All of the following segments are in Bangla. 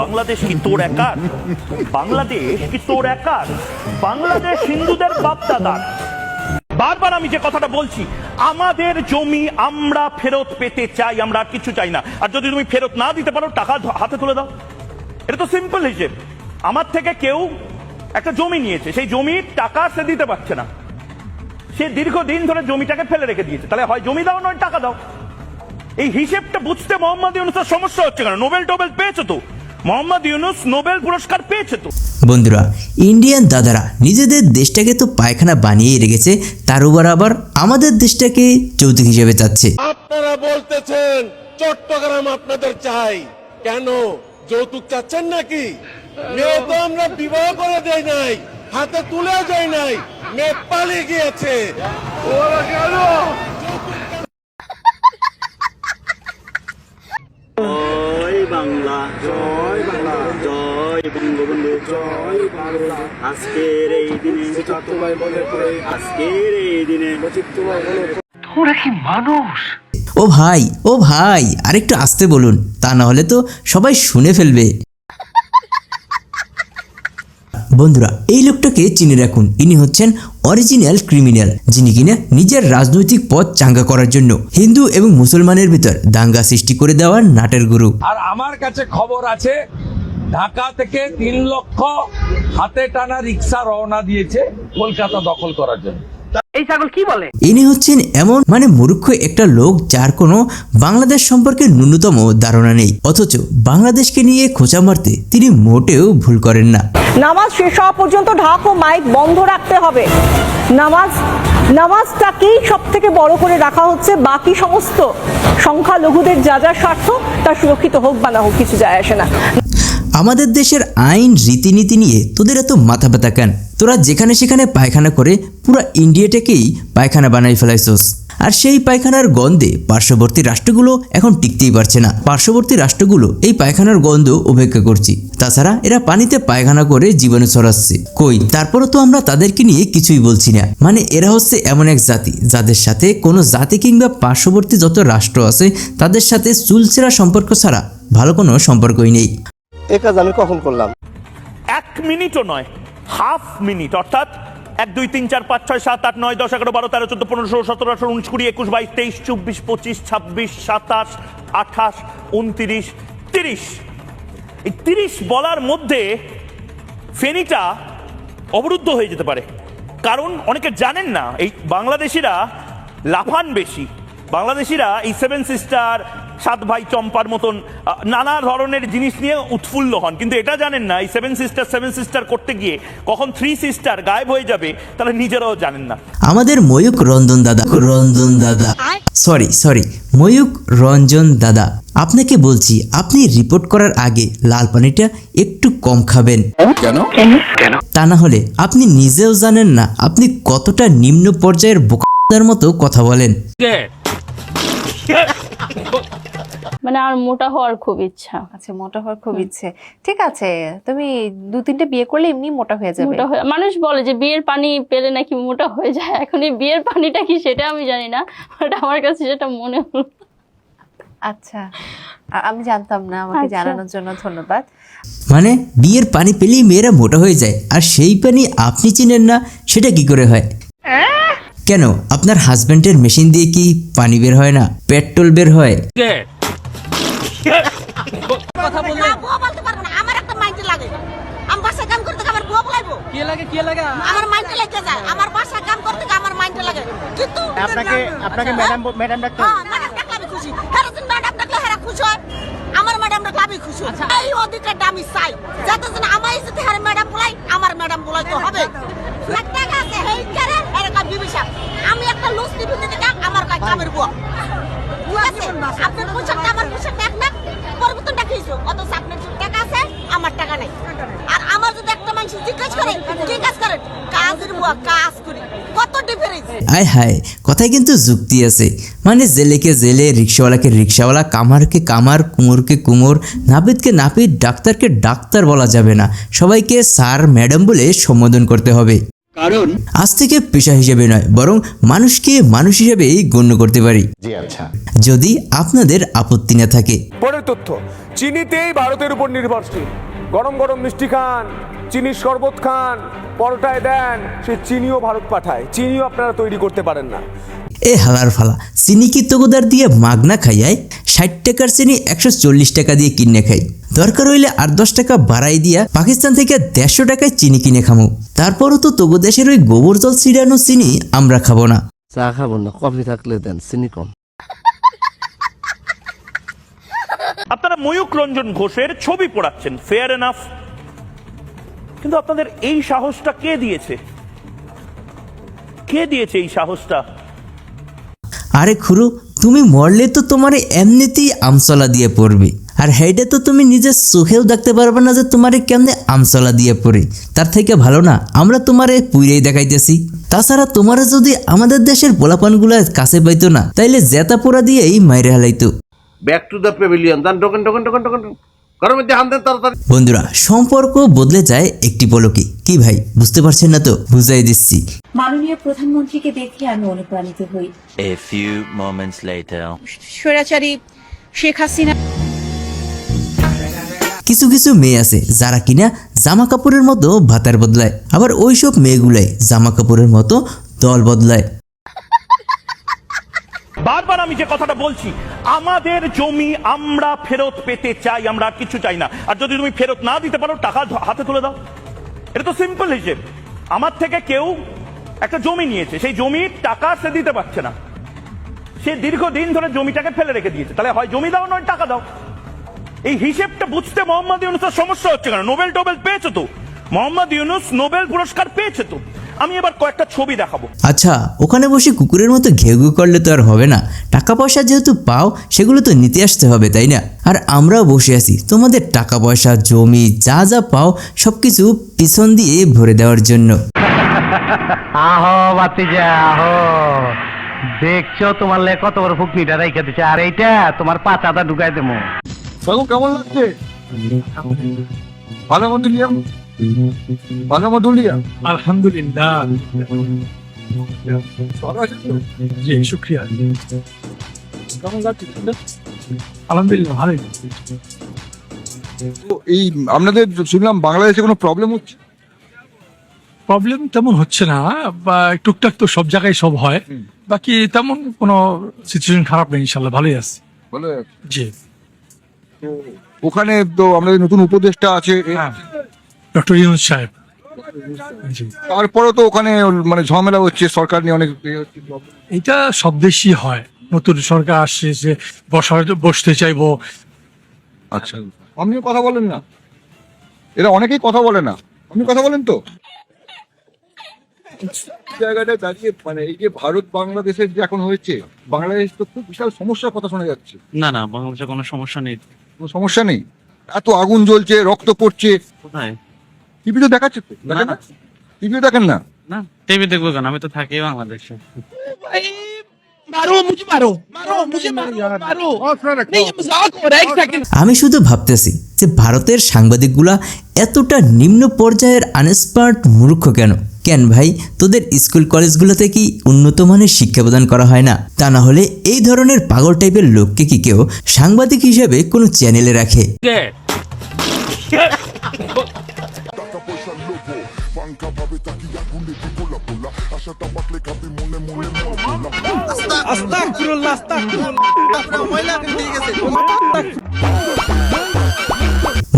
বাংলাদেশ কি তোর একার? বাংলাদেশ কি তোর একার? বাংলাদেশ হিন্দুদের বাপদাদার। বারবার আমি যে কথাটা বলছি, আমাদের জমি আমরা ফেরত পেতে চাই, আমরা আর কিছু চাই না। আর যদি তুমি ফেরত না দিতে পারো, টাকা হাতে তুলে দাও। এটা তো সিম্পল হিসেব। আমার থেকে কেউ একটা জমি নিয়েছে, সেই জমির টাকা সে দিতে পারছে না। সে দীর্ঘদিন ধরে জমিটাকে ফেলে রেখে দিয়েছে। তাহলে হয় জমি দাও, নয় টাকা দাও। এই হিসেবটা বুঝতে মোহাম্মদ ইউনুসের সমস্যা হচ্ছে কেন? নোবেল টোবেল পেয়েছে তো? মোহাম্মদ ইউনুস নোবেল পুরস্কার পেয়েছে তো। বন্ধুরা ইন্ডিয়ান দাদারা নিজেদের দেশটাকে তো পায়খানা বানিয়ে রেখেছে তার উপর আবার আমাদের দেশটাকে যৌতুক হিসেবে চাচ্ছে আপনারা বলতেছেন চট্টগ্রাম আপনাদের চাই। কেন? যৌতুক চাচ্ছেন নাকি? মেয়ে তো আমরা বিবাহ করে দেই নাই হাতে তুলে যায় নাই মেয়ে পালিয়ে গিয়েছে। ওরা কেন জয় বাংলা। জয় বাংলা। জয় বঙ্গবন্ধু। জয় বাংলা। আজকের এই দিনে। আজকের এই দিনে। ও ভাই ও ভাই আরেকটু আসতে বলুন। তা না হলে তো সবাই শুনে ফেলবে। বন্ধুরা, এই লোকটাকে চিনে রাখুন। ইনি হচ্ছেন অরিজিনাল ক্রিমিনাল, যিনি কিনা নিজের রাজনৈতিক পথ চাঙ্গা করার জন্য হিন্দু এবং মুসলমানের ভিতর দাঙ্গা সৃষ্টি করে দেওয়ার নাটের গুরু। আর আমার কাছে খবর আছে, ঢাকা থেকে তিন লক্ষ হাতে টানা রিক্সা রওনা দিয়েছে কলকাতা দখল করার জন্য। ইনি হচ্ছেন এমন মানে মূর্খ একটা লোক যার কোনো বাংলাদেশ সম্পর্কে ন্যূনতম ধারণা নেই। অথচ বাংলাদেশকে নিয়ে খোঁচা মারতে তিনি মোটেও ভুল করেন না। নামাজ শেষ হওয়া পর্যন্ত ঢাক ও মাইক বন্ধ রাখতে হবে। নামাজ নামাজটাকেই সব থেকে বড় করে রাখা হচ্ছে বাকি সমস্ত সংখ্যালঘুদের যা যা স্বার্থ তা সুরক্ষিত হোক বা না হোক কিছু যায় আসে না। আমাদের দেশের আইন, রীতিনীতি নিয়ে তোদের এত মাথা ব্যথা কেন? তোরা যেখানে সেখানে পায়খানা করে পুরো ইন্ডিয়াটাকেই পায়খানা বানাই ফেলাইছস। আর সেই পায়খানার গন্ধে পার্শ্ববর্তী রাষ্ট্রগুলো এখন টিকতেই পারছে না। পার্শ্ববর্তী রাষ্ট্রগুলো এই পায়খানার গন্ধ উপেক্ষা করছি। তাছাড়া এরা পানিতে পায়খানা করে জীবনে ছড়াচ্ছে। কই, তারপরও তো আমরা তাদেরকে নিয়ে কিছুই বলছি না। মানে এরা হচ্ছে এমন এক জাতি, যাদের সাথে কোনো জাতি কিংবা পার্শ্ববর্তী যত রাষ্ট্র আছে, তাদের সাথে চুলচেরা সম্পর্ক ছাড়া ভালো কোনো সম্পর্কই নেই। এ কাজ আমি কখন করলাম? এক মিনিটও নয়, হাফ মিনিট, অর্থাৎ এক, দুই, তিন, চার, পাঁচ, ছয়, সাত, আট, নয়, দশ, এগারো, বারো, তেরো, চোদ্দ, পনেরো, ষোলো, সতেরো, আঠারো, উনিশ, কুড়ি, একুশ, বাইশ, তেইশ, চব্বিশ, পঁচিশ, ছাব্বিশ, সাতাশ, আঠাশ, উনতিরিশ, তিরিশ। এই তিরিশ বলার মধ্যে ফেনীটা অবরুদ্ধ হয়ে যেতে পারে। কারণ অনেকে জানেন না, এই বাংলাদেশিরা লাফান বেশি। বাংলাদেশিরা এই সেভেন সিস্টার সাত ভাই চম্পার মতন নানা ধরনের জিনিস নিয়ে উৎফুল্ল হন। কিন্তু এটা জানেন না এই সেভেন সিস্টার সেভেন সিস্টার করতে গিয়ে কখন থ্রি সিস্টার গায়েব হয়ে যাবে তারা নিজেরাও জানেন না। আমাদের ময়ূক রঞ্জন দাদা। রঞ্জন দাদা। সরি সরি ময়ূক রঞ্জন দাদা। আপনাকে বলছি আপনি রিপোর্ট করার আগে লাল পানিটা একটু কম খাবেন। কেন? তা না হলে আপনি নিজেও জানেন না আপনি কতটা নিম্ন পর্যায়ের বোকার মতো কথা বলেন। মানে আমার মোটা হওয়ার খুব ইচ্ছা। আচ্ছা মোটা হওয়ার খুব ইচ্ছে। ঠিক আছে তুমি দু তিনটে বিয়ে করলে এমনি মোটা হয়ে যাবে। মোটা হয়ে মানুষ বলে যে বিয়ের পানি পেলে নাকি মোটা হয়ে যায়। এখন এই বিয়ের পানিটা কি সেটা আমি জানি না বাট আমার কাছে সেটা মনে হলো। আচ্ছা আমি জানতাম না আমাকে আচ্ছা। জানানোর জন্য ধন্যবাদ। মানে বিয়ের পানি পেলেই মেয়েরা মোটা হয়ে যায় আর সেই পানি আপনি চিনেন না সেটা কি করে হয়? কেন? আপনার হাজবেন্ডের মেশিন দিয়ে কি পানি বের হয় না? পেট্রোল বের হয়? বুয়া বলতে পারব না আমার একটা মাইন্ডে লাগে। আমি বাসায় কাম করতে আমার বুয়া বলাইবো। কি লাগে কি লাগে? আমার মাইন্ডে লেগে যায়। আমার বাসায় কাম করতে আমার মাইন্ডে লাগে। কিন্তু আপনাকে আপনাকে ম্যাডাম ম্যাডাম ডাকতে হ্যাঁ ম্যাডাম ডাকলে আমি খুশি। হেরা ম্যাডাম ডাকলে হেরা খুশি হয়। আমার ম্যাডাম ডাকলে আমি খুশি এই অধিকারটা আমি চাই। যাতে যেন আমার যদি হেরা ম্যাডাম বলাই আমার ম্যাডাম বলাই তো হবে। এক আয় হায় কথায় কিন্তু যুক্তি আছে। মানে জেলেকে জেলে, রিক্সাওয়ালাকে রিক্সাওয়ালা, কামারকে কামার, কুমোরকে কুমোর, নাপিতকে নাপিত, ডাক্তারকে ডাক্তার বলা যাবে না। সবাইকে স্যার, ম্যাডাম বলে সম্বোধন করতে হবে। কারণ আজ থেকে পেশা হিসেবে নয় বরং মানুষকে মানুষ হিসেবেই গণ্য করতে পারি। জি আচ্ছা। যদি আপনাদের আপত্তি না থাকে। পরের তথ্য চিনিতেই ভারতের উপর নির্ভরশীল। গরম গরম মিষ্টি খান চিনির শরবত খান পরোটায় দেন সে চিনিও ভারত পাঠায়। চিনিও আপনারা তৈরি করতে পারেন না। এ হালার ফালা চিনি কি তগুদার দিয়ে মাগনা খাইয়ায়? ষাট টাকার চিনি একশো চল্লিশ টাকা দিয়ে কিনে খাই। দরকার হইলে আর দশ টাকা বাড়াই দিয়া পাকিস্তান থেকে দেড়শো টাকায় চিনি কিনে খামু। তারপরও তো তবু দেশের ওই গোবর জল ছিটানো চিনি আমরা খাব না। চা খাব না কফি থাকলে দেন চিনি কম। আপনারা ময়ূক রঞ্জন ঘোষের ছবি পড়াচ্ছেন ফেয়ার এনাফ কিন্তু আপনাদের এই সাহসটা কে দিয়েছে? কে দিয়েছে এই সাহসটা? আরে খুরু তুমি মরলে তো তোমার এমনিতেই আমসলা দিয়ে পড়বে। আর হেডে তো তুমি নিজের চোখেও দেখতে পারবে না যে তোমার কেমনে আমসলা দিয়ে পড়ে। তার থেকে ভালো না, আমরা তোমারে পুইরেই দেখাইতেছি। তাছাড়া তোমারে যদি আমাদের দেশের পোলাপানগুলা কাছে পাইতো না, তাইলে জেতা পোড়া দিয়েই মাইরে হালাইতো। ব্যাক টু দ্য পেভিলিয়ন দান টোকেন টোকেন টোকেন টোকেন বন্ধুরা সম্পর্ক বদলে যায় একটি পলকে। কি ভাই বুঝতে পারছেন না তো? বুঝাই দিচ্ছি। মাননীয় প্রধানমন্ত্রীকে দেখে আমি অনুপ্রাণিত হই। A few moments later. স্বৈরাচারী শেখ হাসিনা কিছু কিছু মেয়ে আছে যারা কিনা জামা কাপড়ের মতো ভাতার বদলায়। আবার ওইসব মেয়েগুলাই জামা কাপড়ের মতো দল বদলায়। বারবার আমি যে কথাটা বলছি, আমাদের জমি আমরা ফেরত পেতে চাই, আমরা আর কিছু চাই না। আর যদি তুমি ফেরত না দিতে পারো, টাকা হাতে তুলে দাও। এটা তো সিম্পল হিসেব আমার থেকে কেউ একটা জমি নিয়েছে, সেই জমির টাকা সে দিতে পারছে না। সে দীর্ঘদিন ধরে জমিটাকে ফেলে রেখে দিয়েছে। তাহলে হয় জমি দাও, নয় টাকা দাও। এই হিসেবটা বুঝতে মোহাম্মদ ইউনুসের সমস্যা হচ্ছে কেন? নোবেল টোবেল পেয়েছে তো? মোহাম্মদ ইউনুস নোবেল পুরস্কার পেয়েছে তো? আমি এবার কয়েকটা ছবি দেখাবো। আচ্ছা ওখানে বসে কুকুরের মতো ঘেউ ঘেউ করলে তো আর হবে না। টাকা পয়সা যেহেতু পাও সেগুলো তো নিতে আসতে হবে তাই না? আর আমরাও বসে আছি। তোমাদের টাকা পয়সা জমি যা যা পাও সব কিছু পিছন দিয়ে ভরে দেওয়ার জন্য। আহো বাতিজা আহো। দেখছ তোমার লে কত বড় ফুকনিটা রাইখা দিছে। আর এইটা তোমার পাচাটা ঢুকাই দেবো। কেমন লাগছে? ভালো মতো আলহামদুলিল্লাহ। জি শুক্রিয়া। কেমন আলহামদুলিল্লাহ ভালোই। এই আপনাদের শুনলাম বাংলাদেশে কোনো প্রবলেম হচ্ছে? প্রবলেম তেমন হচ্ছে না বা টুকটাক তো সব জায়গায় সব হয়। বাকি তেমন কোনো সিচুয়েশন খারাপ নেই ইনশাল্লাহ ভালোই আছে। জি। ওখানে তো আমাদের নতুন উপদেষ্টা আছে হ্যাঁ। ডক্টর ইউনুস সাহেব। জি। তারপরে তো ওখানে মানে ঝামেলা হচ্ছে সরকার নিয়ে অনেক ইয়ে। এটা সব দেশই হয়। নতুন সরকার আসছে যে বসার বসতে চাইব। আচ্ছা। আপনিও কথা বলেন না। এরা অনেকেই কথা বলে না। আপনি কথা বলেন তো। জায়গাটায় দাঁড়িয়ে মানে এই যে ভারত বাংলাদেশের যে এখন হয়েছে বাংলাদেশ তো খুব বিশাল সমস্যার কথা শোনা যাচ্ছে। না না বাংলাদেশে কোনো সমস্যা নেই। কোনো সমস্যা নেই? এত আগুন জ্বলছে রক্ত পড়ছে। কোথায়? টিভি তো দেখাচ্ছে তো। দেখেন না? টিভিও দেখেন না? না টিভি দেখব কেন? আমি তো থাকি বাংলাদেশে। আমি শুধু ভাবতেছি যে ভারতের সাংবাদিকগুলা এতটা নিম্ন পর্যায়ের আনস্পার্ট মূর্খ কেন? কেন ভাই তোদের স্কুল কলেজগুলোতে কি উন্নত মানের শিক্ষা প্রদান করা হয় না? তা না হলে এই ধরনের পাগল টাইপের লোককে কি কেউ সাংবাদিক হিসেবে কোনো চ্যানেলে রাখে? পয়সা লোভ পাঙ্কা ভাবে তাকি আগুনে বিপুলা পোলা আশাটা পাকলে খাবি মনে মনে মনে আস্তাক আস্তাক আস্তাক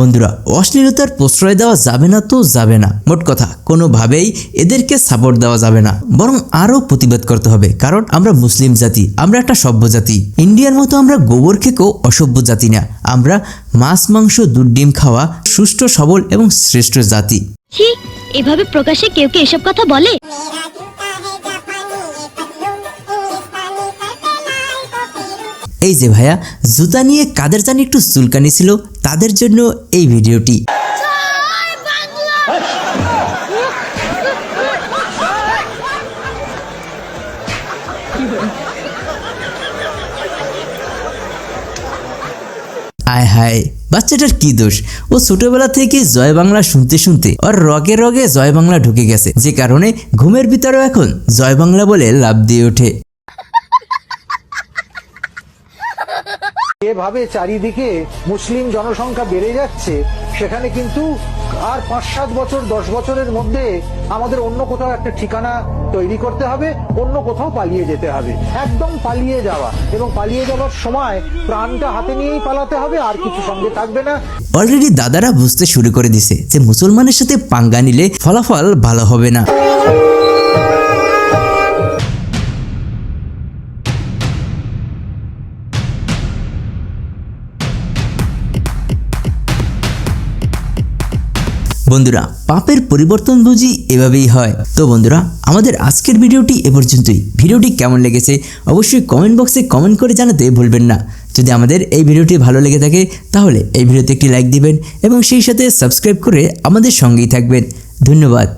বন্ধুরা, অশ্লীলতার প্রশ্রয় দেওয়া যাবে না তো যাবে না। মোট কথা, কোনোভাবেই এদেরকে সাপোর্ট দেওয়া যাবে না। বরং আরও প্রতিবাদ করতে হবে। কারণ আমরা মুসলিম জাতি, আমরা একটা সভ্য জাতি। ইন্ডিয়ার মতো আমরা গোবর খেকেও অসভ্য জাতি না। আমরা মাছ, মাংস, দুধ, ডিম খাওয়া সুষ্ঠু, সবল এবং শ্রেষ্ঠ জাতি। এভাবে প্রকাশে কেউ কে এসব কথা বলে? এই যে ভাইয়া, জুতা নিয়ে কাদের জানি একটু চুলকানি ছিল, তাদের জন্য এই ভিডিওটি। আয় হায়, বাচ্চাটার কি দোষ? ও ছোটবেলা থেকে জয় বাংলা শুনতে শুনতে ওর রগে রগে জয় বাংলা ঢুকে গেছে। যে কারণে ঘুমের ভিতরেও এখন জয় বাংলা বলে লাভ দিয়ে ওঠে। যেভাবে চারিদিকে মুসলিম জনসংখ্যা বেড়ে যাচ্ছে, সেখানে কিন্তু আর পাঁচ সাত বছর, দশ বছরের মধ্যে আমাদের অন্য কোথাও একটা ঠিকানা তৈরি করতে হবে, অন্য কোথাও পালিয়ে যেতে হবে। একদম পালিয়ে যাওয়া। এবং পালিয়ে যাওয়ার সময় প্রাণটা হাতে নিয়েই পালাতে হবে, আর কিছু সঙ্গে থাকবে না। অলরেডি দাদারা বুঝতে শুরু করে দিছে যে মুসলমানের সাথে পাঙ্গা নিলে ফলাফল ভালো হবে না। বন্ধুরা, পাপের পরিবর্তন বুঝি এভাবেই হয়। তো বন্ধুরা, আমাদের আজকের ভিডিওটি এ পর্যন্তই। ভিডিওটি কেমন লেগেছে অবশ্যই কমেন্ট বক্সে কমেন্ট করে জানাতে ভুলবেন না। যদি আমাদের এই ভিডিওটি ভালো লেগে থাকে, তাহলে এই ভিডিওতে একটি লাইক দিবেন এবং সেই সাথে সাবস্ক্রাইব করে আমাদের সঙ্গেই থাকবেন। ধন্যবাদ।